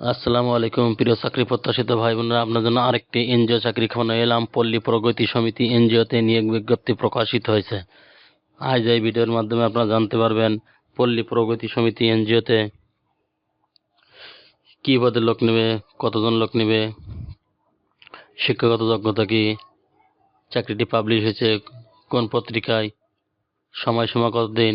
আসসালামু আলাইকুম, প্রিয় চাকরি প্রত্যাশিত ভাই বোনেরা আপনার জন্য আরেকটি এনজিও চাকরি নিয়ে এলাম। পল্লী প্রগতি সমিতি এনজিওতে নিয়োগ বিজ্ঞপ্তি প্রকাশিত হয়েছে। আজ এই ভিডিওর মাধ্যমে আপনারা জানতে পারবেন, পল্লী প্রগতি সমিতি এনজিওতে কী পদে লোক নেবে, কতজন লোক নেবে, শিক্ষাগত যোগ্যতা কি, চাকরিটি পাবলিশ হয়েছে কোন পত্রিকায়, সময়সীমা কতদিন,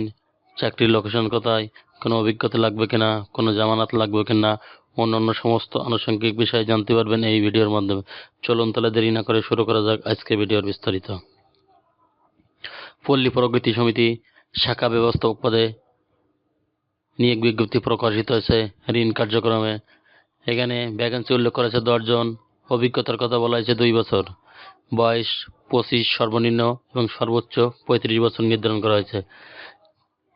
চাকরির লোকেশন কোথায়, কোনো অভিজ্ঞতা লাগবে কিনা, কোনো জামানত লাগবে কিনা অন্যান্য সমস্ত আনুষঙ্গিক বিষয় জানতে পারবেন এই ভিডিওর মাধ্যমে। চলুন তাহলে দেরি না করে শুরু করা যাক আজকে ভিডিওর বিস্তারিত। পল্লী প্রগতি সমিতি শাখা ব্যবস্থাপক পদে নিয়োগ বিজ্ঞপ্তি প্রকাশিত হয়েছে ঋণ কার্যক্রমে। এখানে ভ্যাকেন্সি উল্লেখ করেছে দশজন অভিজ্ঞতার কথা বলা হয়েছে দুই বছর। বয়স পঁচিশ সর্বনিম্ন এবং সর্বোচ্চ পঁয়ত্রিশ বছর নির্ধারণ করা হয়েছে।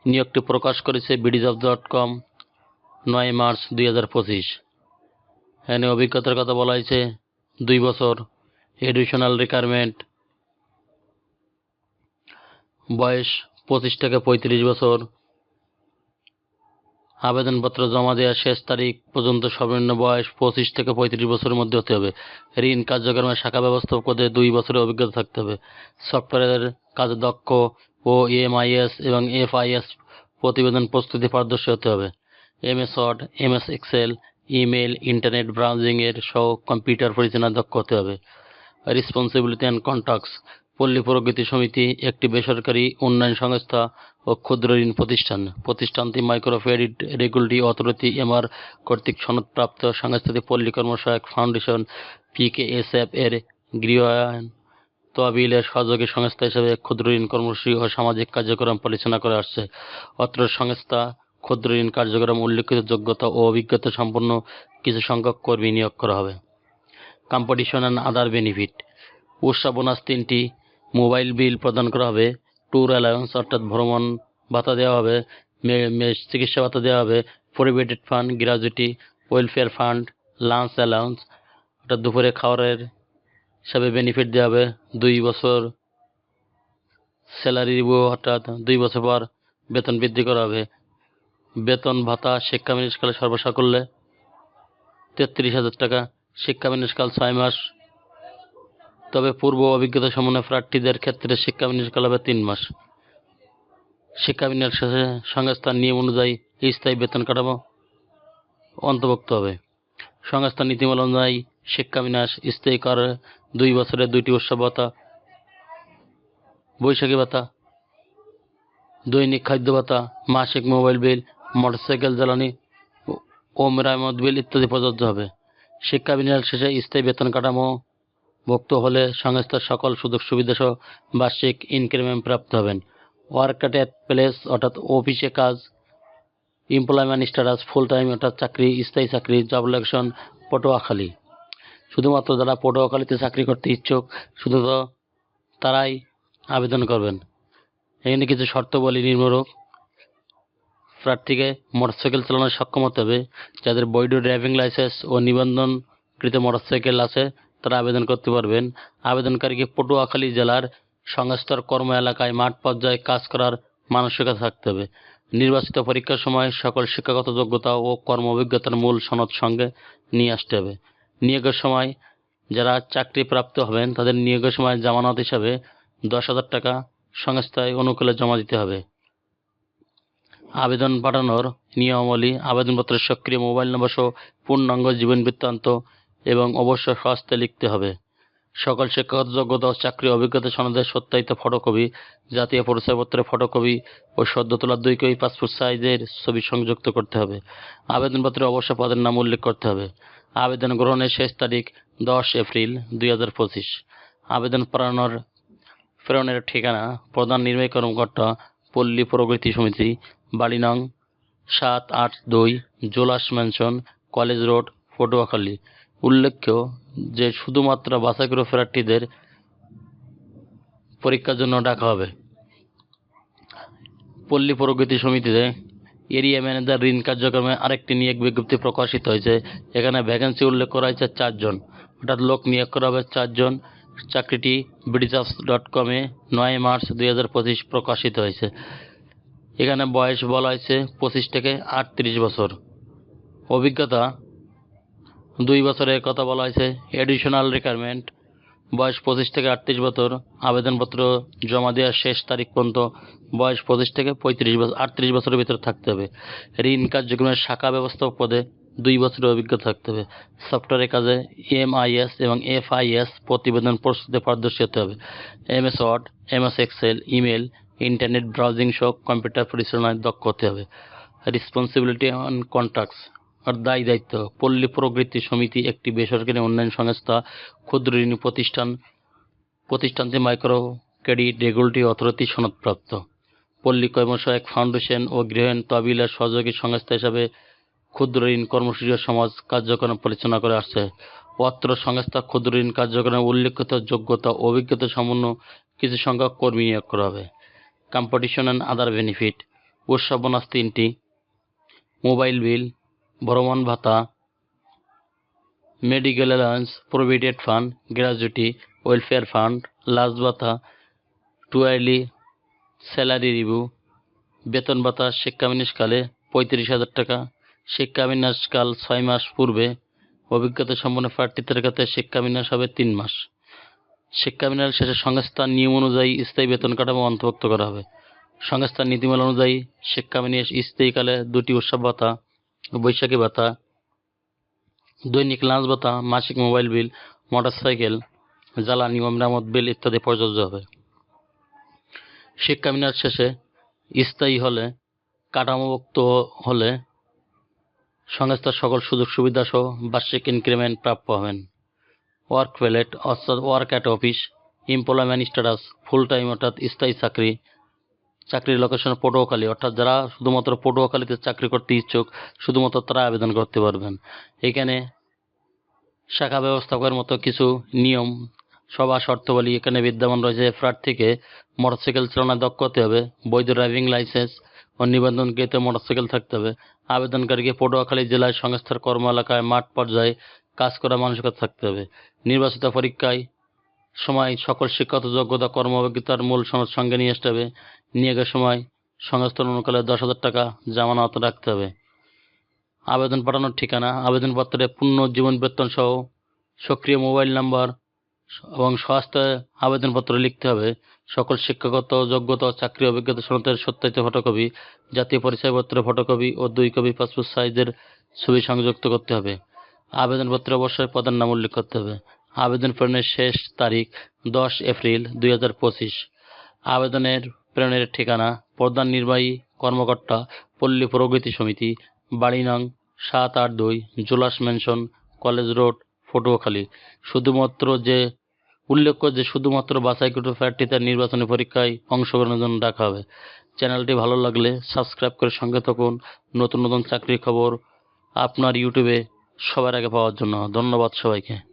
নিয়োগটি প্রকাশ করেছে বিডিজব ডট কম নয় মার্চ দুই হাজার পঁচিশ। এখানে অভিজ্ঞতার কথা বলা হয়েছে, দুই বছর এডুকেশনাল রিকোয়ারমেন্ট বয়স পঁচিশ থেকে পঁয়ত্রিশ বছর। আবেদনপত্র জমা দেওয়ার শেষ তারিখ পর্যন্ত সর্বনিম্ন বয়স পঁচিশ থেকে পঁয়ত্রিশ বছরের মধ্যে হতে হবে। ঋণ কার্যক্রমের শাখা ব্যবস্থাপক পদে দুই বছরের অভিজ্ঞতা থাকতে হবে। সফটওয়্যারের কাজে দক্ষ ও এমআইএস এবং এফআইএস প্রতিবেদন প্রস্তুতি পারদর্শী হতে হবে। MS word MS excel email internet ব্রাউজিংয়ের সহ কম্পিউটার পরিচালনায় দক্ষ হতে হবে। রেসপন্সিবিলিটি অ্যান্ড কন্ট্যাক্টস পল্লী প্রগতি সমিতি একটি বেসরকারি উন্নয়ন সংস্থা ও ক্ষুদ্র ঋণ প্রতিষ্ঠান। প্রতিষ্ঠানটি micro credit regulatory authority MR কর্তৃক সনদপ্রাপ্ত সাংস্কৃতিক পল্লী কর্মসহায়ক ফাউন্ডেশন পিকেএসএফ এর গৃহায়ন তহবিলের সহযোগী সংস্থা হিসেবে ক্ষুদ্র ঋণ কর্মসূচি ও সামাজিক কার্যক্রম পরিচালনা করে আসছে। অত্র সংস্থা ক্ষুদ্র ঋণ কার্যক্রম, উল্লেখিত যোগ্যতা ও অভিজ্ঞতা সম্পন্ন কিছু সংখ্যক কর্মী নিয়োগ করা হবে। কম্পিটিশন অ্যান্ড আদার বেনিফিট উৎসব বোনাস তিনটি, মোবাইল বিল প্রদান করা হবে ট্যুর অ্যালাউন্স অর্থাৎ ভ্রমণ ভাতা দেওয়া হবে চিকিৎসা ভাতা দেওয়া হবে provident fund gratuity welfare fund lunch allowance অর্থাৎ দুপুরে খাওয়ারের হিসাবে বেনিফিট দেওয়া হবে, দুই বছর স্যালারি রিভিউ অর্থাৎ দুই বছর পর বেতন বৃদ্ধি করা হবে। বেতন, ভাতা, শিক্ষা মিনিস্কালে সর্বসাকল্যে তেত্রিশ হাজার টাকা, শিক্ষা মিনিস্কাল ছয় মাস। তবে পূর্ব অভিজ্ঞতা সমন্বয় প্রার্থীদের ক্ষেত্রে শিক্ষা বিন্যাসকাল হবে তিন মাস। শিক্ষা বিন্যাস শেষে সংস্থার নিয়ম অনুযায়ী স্থায়ী বেতন কাঠামো অন্তর্ভুক্ত হবে। সংস্থার নীতিমালা অনুযায়ী শিক্ষা বিন্যাস স্থায়ী করে, দুই বছরের দুইটি উৎসব ভাতা, বৈশাখী ভাতা, দৈনিক খাদ্য ভাতা, মাসিক মোবাইল বিল মোটরসাইকেল জ্বালানি ও- মেরামত বিল ইত্যাদি প্রযোজ্য হবে। শিক্ষা বিনিয়োগ শেষে স্থায়ী বেতন কাঠামো ভুক্ত হলে সংস্থার সকল সুযোগ সুবিধা সহ বার্ষিক ইনক্রিমেন্ট প্রাপ্ত হবেন। ওয়ার্ক অ্যাট প্লেস অর্থাৎ অফিসে কাজ এমপ্লয়মেন্ট স্ট্যাটাস ফুল টাইম অর্থাৎ চাকরি, স্থায়ী চাকরি জব ইলেকশন পটুয়াখালী। শুধুমাত্র যারা পটুয়াখালীতে চাকরি করতে ইচ্ছুক, শুধু তারাই আবেদন করবেন। এখানে কিছু শর্তাবলী নিম্নরূপ। প্রার্থীকে মোটরসাইকেল চালানোর সক্ষম হতে হবে। যাদের বৈধ ড্রাইভিং লাইসেন্স ও নিবন্ধনকৃত মোটরসাইকেল আছে, তারা আবেদন করতে পারবেন। আবেদনকারীকে পটুয়াখালী জেলার সংস্থার কর্ম এলাকায় মাঠ পর্যায়ে কাজ করার মানসিকতা থাকতে হবে। নির্বাচিত পরীক্ষার সময় সকল শিক্ষাগত যোগ্যতা ও কর্ম অভিজ্ঞতার মূল সনদ সঙ্গে নিয়ে আসতে হবে। নিয়োগের সময় যারা চাকরি প্রাপ্ত হবেন, তাদের নিয়োগের সময় জামানত হিসাবে দশ হাজার টাকা সংস্থায় অনুকূলে জমা দিতে হবে। আবেদন পাঠানোর নিয়মাবলী, আবেদনপত্রের সক্রিয় মোবাইল নম্বর সহ পূর্ণাঙ্গ জীবন বৃত্তান্ত এবং অবশ্য স্বাস্থ্যে লিখতে হবে। সকল শিক্ষাগত যোগ্যতা ও চাকরি অভিজ্ঞতা সনদের সত্যায়িত ফটোকপি, জাতীয় পরিচয়পত্রের ফটোকপি ও সদ্য তোলা দুই কপি পাসপোর্ট সাইজের ছবি সংযুক্ত করতে হবে। আবেদনপত্রে অবশ্য পদের নাম উল্লেখ করতে হবে। আবেদন গ্রহণের শেষ তারিখ দশ এপ্রিল দুই হাজার পঁচিশ। আবেদন প্রেরণের প্রেরণের ঠিকানা, প্রধান নির্বাহী কর্মকর্তা পল্লী প্রগতি সমিতি বাড়ি নং সাত আট দুই, জোলাস ম্যানশন কলেজ রোড, পটুয়াখালী। উল্লেখ্য যে শুধুমাত্র বাছাইকৃত প্রার্থীদের পরীক্ষার জন্য ডাকা হবে। পল্লী প্রগতি সমিতিতে এরিয়া ম্যানেজার ঋণ কার্যক্রমে আরেকটি নিয়োগ বিজ্ঞপ্তি প্রকাশিত হয়েছে। এখানে ভ্যাকেন্সি উল্লেখ করা হয়েছে চারজন। অর্থাৎ লোক নিয়োগ করা হবে চারজন। চাকরিটি ব্রিজাস ডট কমে নয় মার্চ দুই হাজার পঁচিশ প্রকাশিত হয়েছে। এখানে বয়স বলা হয়েছে পঁচিশ থেকে আটত্রিশ বছর। অভিজ্ঞতা, দুই বছরের কথা বলা হয়েছে, এডিশনাল রিকোয়ারমেন্ট, বয়স পঁচিশ থেকে আটত্রিশ বছর, আবেদনপত্র জমা দেওয়ার শেষ তারিখ পর্যন্ত বয়স পঁচিশ থেকে পঁয়ত্রিশ বছর আটত্রিশ বছরের ভিতরে থাকতে হবে। ঋণ কার্যক্রমের শাখা ব্যবস্থাপক পদে দুই বছরের অভিজ্ঞতা থাকতে হবে। সফটওয়্যারের কাজে এমআইএস এবং এফআইএস প্রতিবেদন প্রস্তুতে পারদর্শী হতে হবে। MS Word MS Excel email internet browsing সহ কম্পিউটার পরিচালনায় দক্ষ হতে হবে। রেসপন্সিবিলিটি অন কন্ট্রাক্টস আর দায়ী দায়িত্ব। পল্লী প্রবৃত্তি সমিতি একটি বেসরকারি উন্নয়ন সংস্থা, ক্ষুদ্র ঋণ প্রতিষ্ঠান, প্রতিষ্ঠানটি মাইক্রো ক্রেডিট রেগুলেটরি অথরিটি সনদপ্রাপ্ত। পল্লী কর্মসহায়ক ফাউন্ডেশন ও গৃহায়ণ তহবিলের সহযোগী সংস্থা হিসাবে ক্ষুদ্র ঋণ কর্মসূচি সমাজ কার্যক্রম পরিচালনা করে আসছে। অত্র সংস্থা ক্ষুদ্র ঋণ কার্যক্রমে উল্লেখিত যোগ্যতা অভিজ্ঞতা সম্পন্ন কিছু সংখ্যক কর্মী নিয়োগ করা হবে। কম্পিটিশন অ্যান্ড আদার বেনিফিট উৎসব বোনাস তিনটি, মোবাইল বিল, ভ্রমণ ভাতা, medical allowance, provident fund gratuity welfare fund লাজ ভাতা টুয়ারলি স্যালারি রিভিউ, বেতন ভাতা, শিক্ষা শিক্ষাবিন্যাসকালে পঁয়ত্রিশ হাজার টাকা শিক্ষাবিন্যাসকাল ছয় মাস পূর্বে অভিজ্ঞতা সম্পন্ন প্রার্থীদের ক্ষেত্রে শিক্ষাবিন্যাস হবে তিন মাস। শিক্ষাবিন্যাস শেষে সংস্থার নিয়ম অনুযায়ী স্থায়ী বেতন কাঠামো অন্তর্ভুক্ত করা হবে। সংস্থার নীতিমালা অনুযায়ী শিক্ষাবিন্যাস স্থায়ীকালে দুটি উৎসব ভাতা, বৈশাখী ভাতা, দৈনিক লাঞ্চ ভাতা, মাসিক মোবাইল বিল, মোটরসাইকেল, জ্বালানি ও মেরামত বিল ইত্যাদি প্রযোজ্য হবে। শিক্ষাবিন্যাস শেষে স্থায়ী হলে, কাঠামোভুক্ত হলে সংস্থার সকল সুযোগ সুবিধা সহ বার্ষিক ইনক্রিমেন্ট প্রাপ্য হবেন। ওয়ার্ক প্যালেট অর্থাৎ work at office employment status full time অর্থাৎ স্থায়ী চাকরি, চাকরির লোকেশন পটুয়াখালী। অর্থাৎ যারা শুধুমাত্র পটুয়াখালীতে চাকরি করতে ইচ্ছুক, শুধুমাত্র তারা আবেদন করতে পারবেন। এখানে শাখা ব্যবস্থাপকের মতো কিছু নিয়ম, সভা শর্তাবলী এখানে বিদ্যমান রয়েছে। প্রার্থীকে মোটরসাইকেল চালানোয় দক্ষ হতে হবে, বৈধ ড্রাইভিং লাইসেন্স ও নিবন্ধনকৃত মোটরসাইকেল থাকতে হবে আবেদনকারীকে পটুয়াখালী জেলায় সংস্থার কর্ম এলাকায় মাঠ পর্যায়ে কাজ করা মানসিকতা থাকতে হবে নির্বাচিত পরীক্ষায় সময় সকল শিক্ষাগত যোগ্যতা কর্ম অভিজ্ঞতার মূল সনদ সঙ্গে নিয়ে আসতে হবে। নিয়োগের সময় সংস্থান অনুকালে দশ হাজার টাকা জামানত রাখতে হবে। আবেদন পাঠানোর ঠিকানা, আবেদনপত্রে পূর্ণ জীবন বেতন সহ সক্রিয় মোবাইল নাম্বার এবং স্বাস্থ্য আবেদনপত্র লিখতে হবে। সকল শিক্ষাগত, যোগ্যতা, চাকরি, অভিজ্ঞতা সনদের সত্যায়িত ফটোকপি, জাতীয় পরিচয়পত্রের ফটোকপি ও দুই কপি পাসপোর্ট সাইজের ছবি সংযুক্ত করতে হবে। আবেদনপত্রে অবশ্যই প্রধান নাম উল্লেখ করতে হবে। আবেদন প্রেরণের শেষ তারিখ দশ এপ্রিল দুই হাজার পঁচিশ। আবেদনের প্রেরণের ঠিকানা প্রধান নির্বাহী কর্মকর্তা পল্লী প্রগতি সমিতি, বাড়ি নং সাত আট দুই জুলাস ম্যানশন কলেজ রোড পটুয়াখালী শুধুমাত্র যে উল্লেখ্য যে শুধুমাত্র বাছাইকৃত প্রার্থী তার নির্বাচনী পরীক্ষায় অংশগ্রহণের জন্য ডাকা হবে। চ্যানেলটি ভালো লাগলে সাবস্ক্রাইব করে সঙ্গে থাকুন। নতুন নতুন চাকরির খবর আপনার ইউটিউবে সবার আগে পাওয়ার জন্য। ধন্যবাদ সবাইকে।